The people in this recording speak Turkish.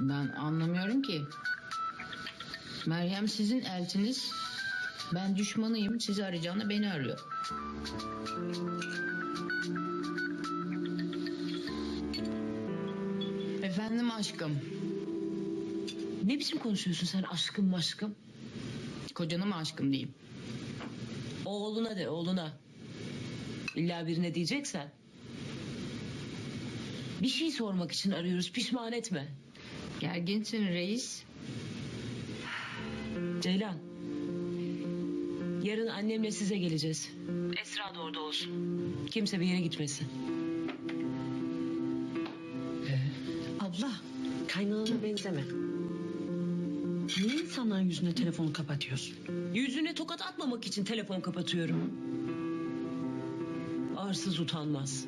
Ben anlamıyorum ki. Meryem sizin eltiniz. Ben düşmanıyım. Sizi arayacağını beni arıyor. Efendim aşkım. Ne biçim konuşuyorsun sen aşkım maşkım? Kocana mı aşkım diyeyim? Oğluna de oğluna. İlla birine diyeceksen. Bir şey sormak için arıyoruz pişman etme. Gerginsin reis. Ceylan. Yarın annemle size geleceğiz. Esra da orada olsun. Kimse bir yere gitmesin. Abla kaynanana benzeme. Niye insanların yüzüne telefonu kapatıyorsun? Yüzüne tokat atmamak için telefon kapatıyorum. Arsız utanmaz.